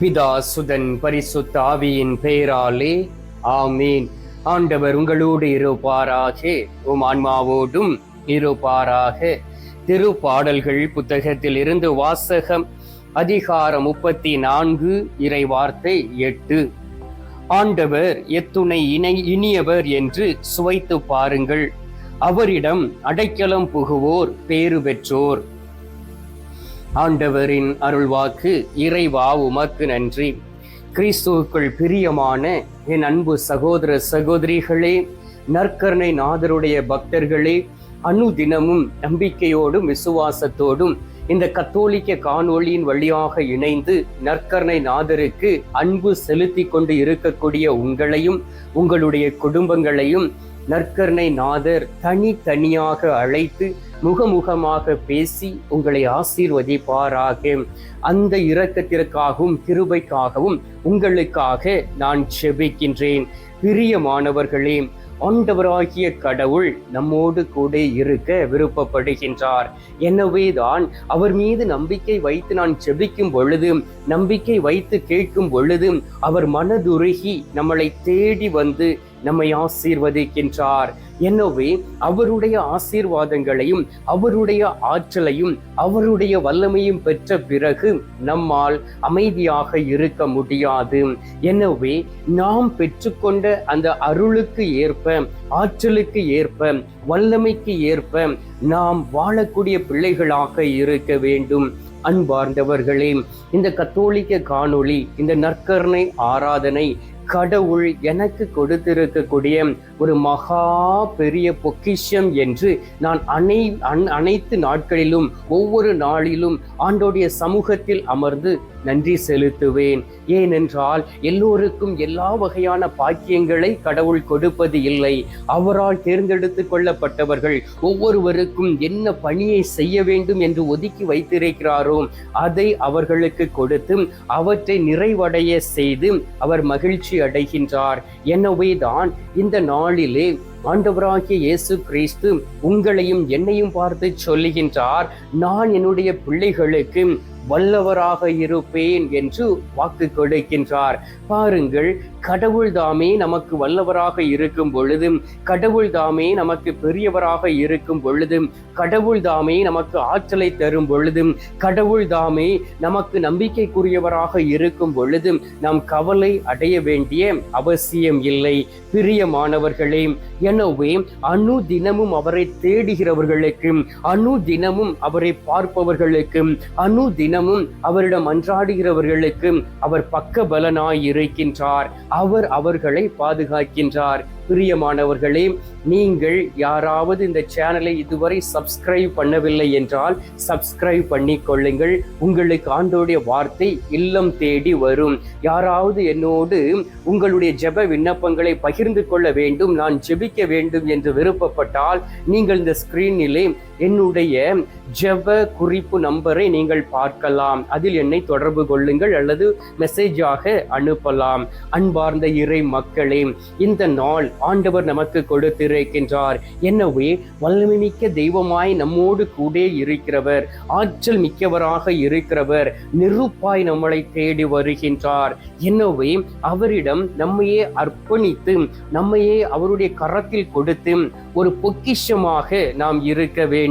பிதா சுதன் பரிசுத்த ஆவியின் பெயராலே ஆமீன். ஆண்டவர் உங்களோடு இருப்பாராக. உம் ஆன்மாவோடும் இருப்பாராக. திருப்பாடல்கள் புத்தகத்தில் இருந்து வாசகம் அதிகாரம் முப்பத்தி நான்கு இறை வார்த்தை எட்டு. ஆண்டவர் எத்துணை இணை இனியவர் என்று சுவைத்து பாருங்கள். அவரிடம் அடைக்கலம் புகுவோர் பேறு பெற்றோர். ஆண்டவரின் அருள்வாக்கு இறைவா உமக்கு நன்றி. கிறிஸ்துவுக்குள் பிரியமான என் அன்பு சகோதர சகோதரிகளே நற்கருணை நாதருடைய பக்தர்களே அனுதினமும் நம்பிக்கையோடும் விசுவாசத்தோடும் இந்த கத்தோலிக்க காணொளியின் வழியாக இணைந்து நற்கருணை நாதருக்கு அன்பு செலுத்தி கொண்டு இருக்கக்கூடிய உங்களையும் உங்களுடைய குடும்பங்களையும் நற்கருணை நாதர் தனித்தனியாக அழைத்து முகமுகமாக பேசி உங்களை ஆசீர்வதிப்பாராக. அந்த இரக்கத்திற்காகவும் கிருபைக்காகவும் உங்களுக்காக நான் செபிக்கின்றேன். பிரியமானவர்களே ஆண்டவராகிய கடவுள் நம்மோடு கூட இருக்க விருப்பப்படுகின்றார். எனவேதான் அவர் மீது நம்பிக்கை வைத்து நான் செபிக்கும் பொழுது நம்பிக்கை வைத்து கேட்கும் பொழுது அவர் மனதுருகி நம்மளை தேடி வந்து நம்மை ஆசீர்வதிக்கின்றார். எனவே அவருடைய ஆசீர்வாதங்களையும் அவருடைய ஆற்றலையும் அவருடைய வல்லமையும் பெற்ற பிறகு நம்மால் அமைதியாக இருக்க முடியாது. எனவே நாம் பெற்றுக்கொண்ட அந்த அருளுக்கு ஏற்ப ஆற்றலுக்கு ஏற்ப வல்லமைக்கு ஏற்ப நாம் வாழக்கூடிய பிள்ளைகளாக இருக்க வேண்டும். அன்பார்ந்தவர்களே இந்த கத்தோலிக்க காணொளி இந்த நற்கருணை ஆராதனை கடவுள் எனக்கு கொடுத்திருக்கக்கூடிய ஒரு மகா பெரிய பொக்கிஷம் என்று நான் அனை அனைத்து நாட்களிலும் ஒவ்வொரு நாளிலும் ஆண்டோடைய சமூகத்தில் அமர்ந்து நன்றி செலுத்துவேன். ஏனென்றால் எல்லோருக்கும் எல்லா வகையான பாக்கியங்களை கடவுள் கொடுப்பது இல்லை. அவரால் தேர்ந்தெடுத்து கொள்ளப்பட்டவர்கள் ஒவ்வொருவருக்கும் என்ன பணியை செய்ய வேண்டும் என்று ஒதுக்கி வைத்திருக்கிறாரோ அதை அவர்களுக்கு கொடுத்து அவற்றை நிறைவடைய செய்து அவர் மகிழ்ச்சி அடைகின்றார். எனவே தான் இந்த நாளிலே ஆண்டவராகிய இயேசு கிறிஸ்து உங்களையும் என்னையும் பார்த்து சொல்லுகின்றார் நான் என்னுடைய பிள்ளைகளுக்கு வல்லவராக இருப்பேன் என்று வாக்கு கொடுக்கின்றார். பாருங்கள் கடவுள் தாமே நமக்கு வல்லவராக இருக்கும் பொழுதும் கடவுள் தாமே நமக்கு பெரியவராக இருக்கும் பொழுதும் கடவுள் தாமே நமக்கு ஆற்றலை தரும் பொழுதும் கடவுள் தாமே நமக்கு நம்பிக்கைக்குரியவராக இருக்கும் பொழுதும் நாம் கவலை அடைய வேண்டிய அவசியம் இல்லை. பிரியமானவர்களே எனவே அணு தினமும் அவரை தேடுகிறவர்களுக்கு அணு தினமும் அவரை பார்ப்பவர்களுக்கு அணு தினமும் அவரிடம் அன்றாடுகிறவர்களுக்கு அவர் பக்க பலனாய் இருக்கின்றார். அவர் அவர்களை பாதுகாக்கின்றார். பிரியமானவர்களே நீங்கள் யாராவது இந்த சேனலை இதுவரை சப்ஸ்கிரைப் பண்ணவில்லை என்றால் சப்ஸ்கிரைப் பண்ணி கொள்ளுங்கள். உங்களுக்கு ஆண்டோடைய வார்த்தை இல்லம் தேடி வரும். யாராவது என்னோடு உங்களுடைய ஜெப விண்ணப்பங்களை பகிர்ந்து கொள்ள வேண்டும் நான் ஜெபிக்க வேண்டும் என்று விருப்பப்பட்டால் நீங்கள் இந்த ஸ்கிரீனிலே என்னுடைய ஜெப குறிப்பு நம்பரை நீங்கள் பார்க்கலாம். அதில் என்னை தொடர்பு கொள்ளுங்கள் அல்லது மெசேஜாக அனுப்பலாம். அன்பார்ந்த இறை மக்களே இந்த நாள் ஆண்டவர் நமக்கு கொடுத்திருக்கின்றார். எனவே வல்லமைமிக்க தெய்வமாய் நம்மோடு கூட இருக்கிறவர் ஆற்றல் மிக்கவராக இருக்கிறவர் நெருப்பாய் நம்மளை தேடி வருகின்றார். எனவே அவரிடம் நம்மையே அர்ப்பணித்து நம்மையே அவருடைய கரத்தில் கொடுத்து ஒரு பொக்கிஷமாக நாம் இருக்க வேண்டும்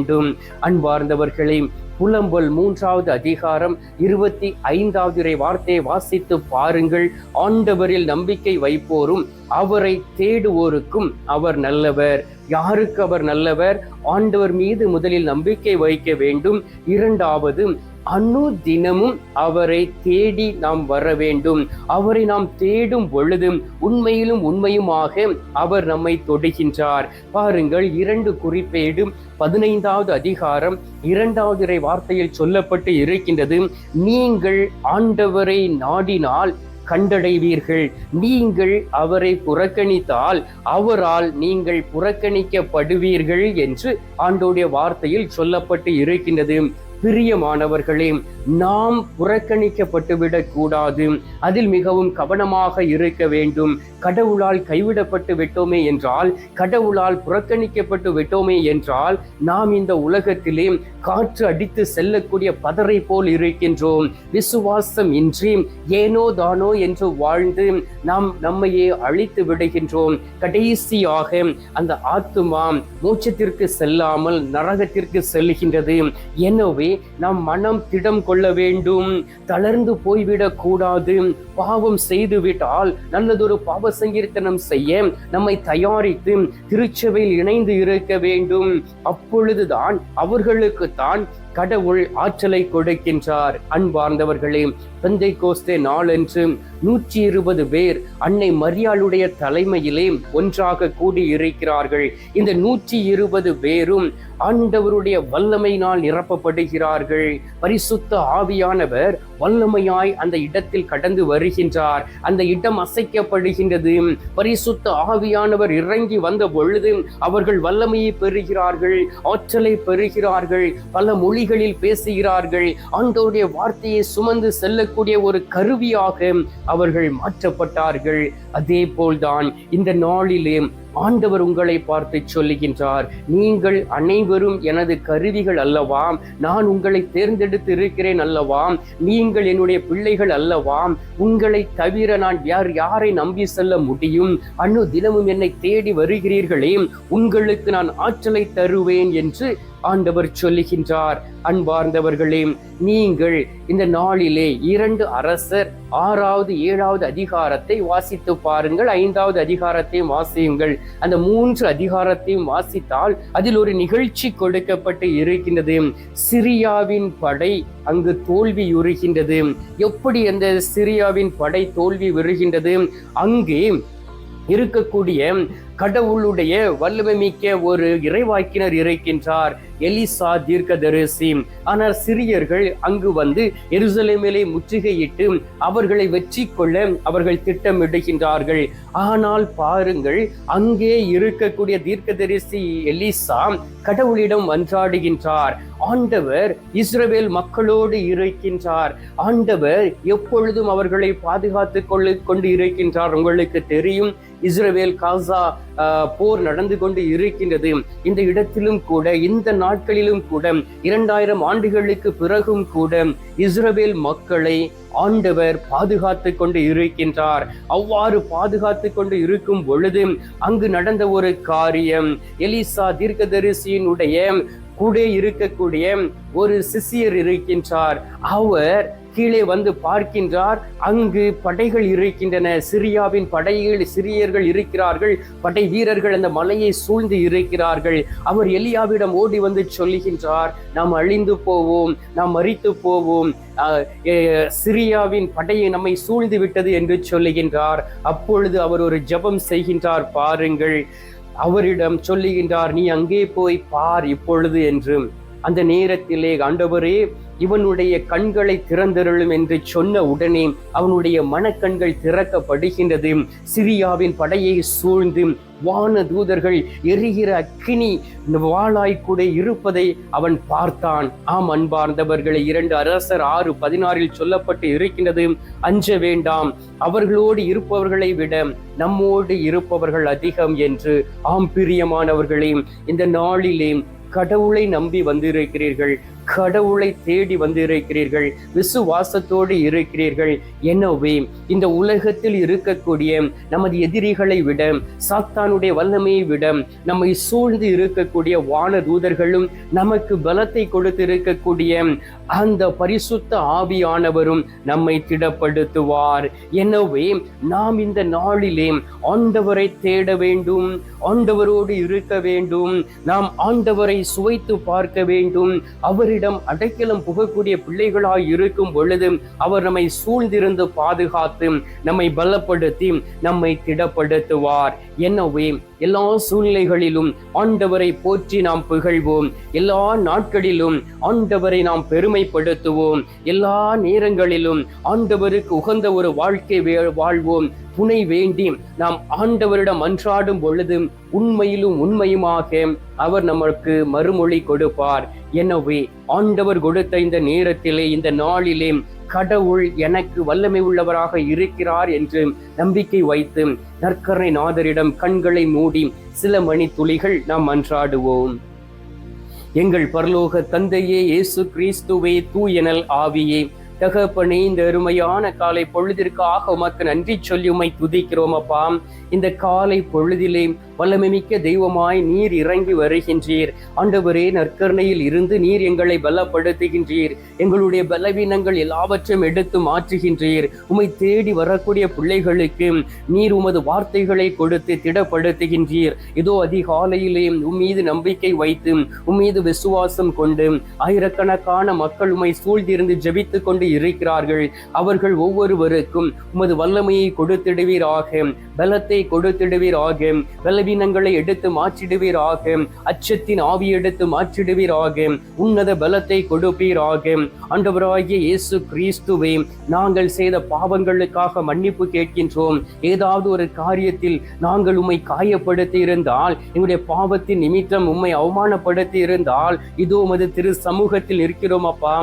அன்பார்ந்தவர்களே புலம்பல் மூன்றாவது அதிகாரம் இருபத்தி ஐந்தாவது வார்த்தையை வாசித்து பாருங்கள். ஆண்டவரில் நம்பிக்கை வைப்போரும் அவரை தேடுவோருக்கும் அவர் நல்லவர். யாருக்கு அவர் நல்லவர்? ஆண்டவர் மீது முதலில் நம்பிக்கை வைக்க வேண்டும். இரண்டாவது அணு தினமும் அவரை தேடி நாம் வர வேண்டும் அவரை நாம் தேடும் பொழுதும் உண்மையிலும் உண்மையுமாக அவர் நம்மை தொடுகின்றார். பாருங்கள் இரண்டு குறிப்பேடு பதினைந்தாவது அதிகாரம் இரண்டாவது இறை வார்த்தையில் சொல்லப்பட்டு இருக்கின்றது. நீங்கள் ஆண்டவரை நாடினால் கண்டடைவீர்கள். நீங்கள் அவரை புறக்கணித்தால் அவரால் நீங்கள் புறக்கணிக்கப்படுவீர்கள் என்று ஆண்டோடைய வார்த்தையில் சொல்லப்பட்டு இருக்கின்றது. பிரியமானவர்களே நாம் புறக்கணிக்கப்பட்டுவிடக் கூடாது அதில் மிகவும் கவனமாக இருக்க வேண்டும். கடவுளால் கைவிடப்பட்டு விட்டோமே என்றால் கடவுளால் புறக்கணிக்கப்பட்டு விட்டோமே என்றால் நாம் இந்த உலகத்திலே காற்று அடித்து செல்லக்கூடிய பதரை போல் இருக்கின்றோம். விசுவாசம் இன்றி ஏனோ தானோ என்று வாழ்ந்து நாம் நம்மையே அழித்து விடுகின்றோம். கடைசியாக அந்த ஆத்துமா மூச்சத்திற்கு செல்லாமல் நரகத்திற்கு செல்கின்றது. எனவே நாம் மனம் திடம் கொள்ள வேண்டும். தளர்ந்து போய்விடக் கூடாது பாவம் செய்துவிட்டால் நல்லதொரு பாவ சங்கீர்த்தனம் செய்ய நம்மை தயாரித்து திருச்சபையில் இணைந்து இருக்க வேண்டும். அப்பொழுதுதான் அவர்களுக்கு தான் கடவுள் ஆற்றலை கொடுக்கின்றார். அன்பார்ந்தவர்களே தந்தை கோஸ்தே நாளன்று நூற்றி இருபது பேர் அன்னை மரியாளுடைய தலைமையிலே ஒன்றாக கூடி இருக்கிறார்கள் இந்த நூற்றி இருபது பேரும் ஆண்டவருடைய வல்லமையினால் நிரப்பப்படுகிறார்கள். பரிசுத்த ஆவியானவர் வல்லமையாய் அந்த இடத்தில் கடந்து வருகின்றார். அந்த இடம் அசைக்கப்படுகின்றது. பரிசுத்த ஆவியானவர் இறங்கி வந்த பொழுது அவர்கள் வல்லமையை பெறுகிறார்கள் ஆற்றலை பெறுகிறார்கள். பல மொழி மொழிகளில் பேசுகிறார்கள். ஆண்டவருடைய வார்த்தையை சுமந்து செல்லக்கூடிய ஒரு கருவியாக அவர்கள் மாற்றப்பட்டார்கள். அதே போல்தான் இந்த நாளிலே ஆண்டவர் உங்களை பார்த்து சொல்லுகின்றார் நீங்கள் அனைவரும் எனது கருவிகள் அல்லவாம். நான் உங்களை தேர்ந்தெடுத்து இருக்கிறேன் அல்லவாம். நீங்கள் என்னுடைய பிள்ளைகள் அல்லவாம். உங்களை தவிர நான் யார் யாரை நம்பி செல்ல முடியும்? அன்னு தினமும் என்னை தேடி வருகிறீர்களே. உங்களுக்கு நான் ஆற்றலை தருவேன் என்று ஆண்டவர் சொல்லுகின்றார். அன்பார்ந்தவர்களே நீங்கள் இந்த நாளிலே இரண்டு அரசர் ஆறாவது ஏழாவது அதிகாரத்தை வாசித்து பாருங்கள். ஐந்தாவது அதிகாரத்தையும் வாசியுங்கள். அந்த மூன்று அதிகாரத்தையும் வாசித்தால் அதில் ஒரு நிகழ்ச்சி கொடுக்கப்பட்டு இருக்கின்றது. சிரியாவின் படை அங்கு தோல்வி உறுகின்றது எப்படி அந்த சிரியாவின் படை தோல்வி உருகின்றது? அங்கே இருக்கக்கூடிய கடவுளுடைய வல்லமை மிக்க ஒரு இறைவாக்கினர் இருக்கின்றார் எலிசா தீர்க்கதரிசி ஆனால் சிறியர்கள் அங்கு வந்து எருசலேமிலே முற்றுகையிட்டு அவர்களை வெற்றி கொள்ள அவர்கள் திட்டமிடுகின்றார்கள். ஆனால் பாருங்கள் அங்கே இருக்கக்கூடிய தீர்க்கதரிசி எலிசா கடவுளிடம் மன்றாடுகின்றார். ஆண்டவர் இஸ்ரவேல் மக்களோடு இருக்கின்றார். ஆண்டவர் எப்பொழுதும் அவர்களை பாதுகாத்து கொள்ள கொண்டு இருக்கின்றார். உங்களுக்கு தெரியும் இஸ்ரவேல் காசா போர் நடந்து கொண்டு இருக்கின்றது. இந்த இடத்திலும் கூட இந்த நாட்களிலும் கூட இரண்டாயிரம் ஆண்டுகளுக்கு பிறகும் கூட இஸ்ரவேல் மக்களை ஆண்டவர் பாதுகாத்து கொண்டு இருக்கின்றார். அவ்வாறு பாதுகாத்து கொண்டு இருக்கும் பொழுது அங்கு நடந்த ஒரு காரியம் எலிசா தீர்க்கதரிசியினுடைய கூட இருக்கக்கூடிய ஒரு சிசியர் இருக்கின்றார். அவர் கீழே வந்து பார்க்கின்றார். அங்கு படைகள் இருக்கின்றன. சிரியாவின் படைகள் சிறியர்கள் இருக்கிறார்கள். படை வீரர்கள் அந்த மலையை சூழ்ந்து இருக்கிறார்கள். அவர் எலியாவிடம் ஓடி வந்து சொல்லுகின்றார் நாம் அழிந்து போவோம் நாம் மறித்து போவோம். சிரியாவின் படையை நம்மை சூழ்ந்து விட்டது என்று சொல்லுகின்றார். அப்பொழுது அவர் ஒரு ஜெபம் செய்கின்றார் பாருங்கள் அவரிடம் சொல்லுகின்றார் நீ அங்கே போய் பார் இப்பொழுது என்று. அந்த நேரத்திலே ஆண்டவரே இவனுடைய கண்களை திறந்தருளும் என்று சொன்ன உடனே அவனுடைய மனக்கண்கள் திறக்கப்படுகின்றது. சிரியாவின் படையை சூழ்ந்து வான தூதர்கள் எரிகிற அக்கினி வாளாய் இருப்பதை அவன் பார்த்தான். ஆம் அன்பார்ந்தவர்களை இரண்டு அரசர் ஆறு பதினாறில் சொல்லப்பட்டு இருக்கின்றது. அஞ்ச வேண்டாம் அவர்களோடு இருப்பவர்களை விட நம்மோடு இருப்பவர்கள் அதிகம் என்று. ஆம் பிரியமானவர்களே இந்த நாளிலே கடவுளை நம்பி வந்திருக்கிறீர்கள். கடவுளை தேடி வந்து இருக்கிறீர்கள் விசுவாசத்தோடு இருக்கிறீர்கள். எனவே இந்த உலகத்தில் இருக்கக்கூடிய நமது எதிரிகளை விட சாத்தானுடைய வல்லமையை விட நம்மை சூழ்ந்து இருக்கக்கூடிய வான தூதர்களும் நமக்கு பலத்தை கொடுத்து இருக்கக்கூடிய அந்த பரிசுத்த ஆவியானவரும் நம்மை திடப்படுத்துவார். எனவே நாம் இந்த நாளிலே ஆண்டவரை தேட வேண்டும் ஆண்டவரோடு இருக்க வேண்டும் நாம் ஆண்டவரை சுவைத்து பார்க்க வேண்டும் அவரை அவரிடம் அடைக்கலம் புகக்கூடிய பிள்ளைகளாய் இருக்கும் பொழுது அவர் நம்மை சூழ்ந்திருந்து பாதுகாத்து நம்மை பலப்படுத்தி நம்மை திடப்படுத்துவார். எனவே எல்லா சூழ்நிலைகளிலும் ஆண்டவரை போற்றி நாம் புகழ்வோம். எல்லா நாட்களிலும் ஆண்டவரை நாம் பெருமைப்படுத்துவோம். எல்லா நேரங்களிலும் ஆண்டவருக்கு உகந்த ஒரு வாழ்க்கை வாழ்வோம். துணை வேண்டி நாம் ஆண்டவரிடம் அன்றாடும் பொழுது உண்மையிலும் உண்மையுமாக அவர் நமக்கு மறுமொழி கொடுப்பார். எனவே ஆண்டவர் கொடுத்த இந்த நேரத்திலே இந்த நாளிலே கடவுள் எனக்கு வல்லமை உள்ளவராக இருக்கிறார் என்று நம்பிக்கை வைத்து நற்கரை நாதரிடம் கண்களை மூடி சில மணி துளிகள் நாம் அன்றாடுவோம். எங்கள் பரலோக தந்தையே இயேசு கிறிஸ்துவே தூயனல் ஆவியே தகப்பனே இந்த அருமையான காலை பொழுதிற்காக உமக்கு நன்றி சொல்லி உம்மை துதிக்கிறோம் அப்பா. இந்த காலை பொழுதிலே வல்லமை மிக்க தெய்வமாய் நீர் இறங்கி வருகின்றீர். ஆண்டவரே நற்கருணையில் இருந்து நீர் எங்களை பலப்படுத்துகின்றீர். எங்களுடைய பலவீனங்கள் எல்லாவற்றையும் எடுத்து மாற்றுகின்றீர். உம்மை தேடி வரக்கூடிய பிள்ளைகளுக்கு நீர் உமது வார்த்தைகளை கொடுத்து திடப்படுத்துகின்றீர். இதோ அதிகாலையிலே உம் மீது நம்பிக்கை வைத்து உம் மீது விசுவாசம் கொண்டு ஆயிரக்கணக்கான மக்கள் உமை சூழ்ந்திருந்து ஜெபித்துக் கொண்டு இருக்கிறார்கள்? அவர்கள் ஒவ்வொருவருக்கும் உமது வல்லமையை கொடுத்திடுவீராக பலத்தை கொடுத்திடுவீராக பலவீனங்களை எடுத்து மாற்றிடுவீராக அச்சத்தின் ஆவி எடுத்து மாற்றிடுவீராக உன்னத பலத்தை கொடுப்பீராக. ஆண்டவராகிய இயேசு கிறிஸ்துவை நாங்கள் செய்த பாவங்களுக்காக மன்னிப்பு கேட்கின்றோம். ஏதாவது ஒரு காரியத்தில் நாங்கள் உம்மை காயப்படுத்தி இருந்தால் எங்களுடைய பாவத்தின் நிமித்தம் உம்மை அவமானப்படுத்தி இருந்தால் இதோ உமது திரு சமூகத்தில் இருக்கிறோம் அப்பா.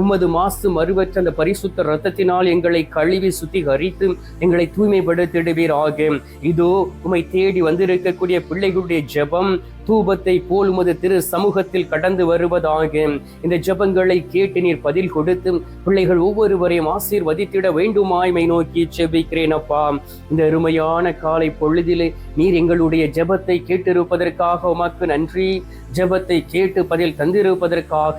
உமது மாசு மறுவற்ற அந்த பரிசுத்த ரத்தத்தினால் எங்களை கழுவி சுத்திகரித்து எங்களை தூய்மைப்படுத்திடுவீர் ஆகும் இதோ உமை தேடி வந்திருக்கக்கூடிய பிள்ளைகளுடைய ஜெபம் தூபத்தை போல் உமது திரு சமூகத்தில் கடந்து வருவதாக. இந்த ஜெபங்களை கேட்டு நீர் பதில் கொடுத்து பிள்ளைகள் ஒவ்வொருவரையும் ஆசீர்வதித்திட வேண்டுமாய்மை நோக்கி செபிக்கிறேன் அப்பா. இந்த அருமையான காலை பொழுதிலே நீர் எங்களுடைய ஜெபத்தை கேட்டிருப்பதற்காக உமக்கு நன்றி. ஜெபத்தை கேட்டு பதில் தந்திருப்பதற்காக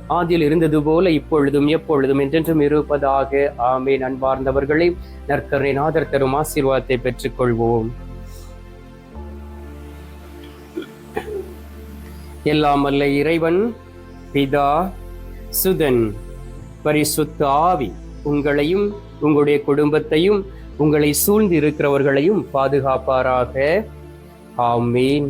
ஆதியில் இருந்தது போல இப்பொழுதும் எப்பொழுதும் என்றென்றும் இருப்பதாக. ஆமீன். அன்பார்ந்தவர்களை நற்கரை நாதர் தரும் ஆசீர்வாதத்தை பெற்றுக்கொள்வோம். எல்லாம் அல்ல இறைவன் பிதா சுதன் பரிசுத்த ஆவி உங்களையும் உங்களுடைய குடும்பத்தையும் உங்களை சூழ்ந்து இருக்கிறவர்களையும் பாதுகாப்பாராக. ஆமீன்.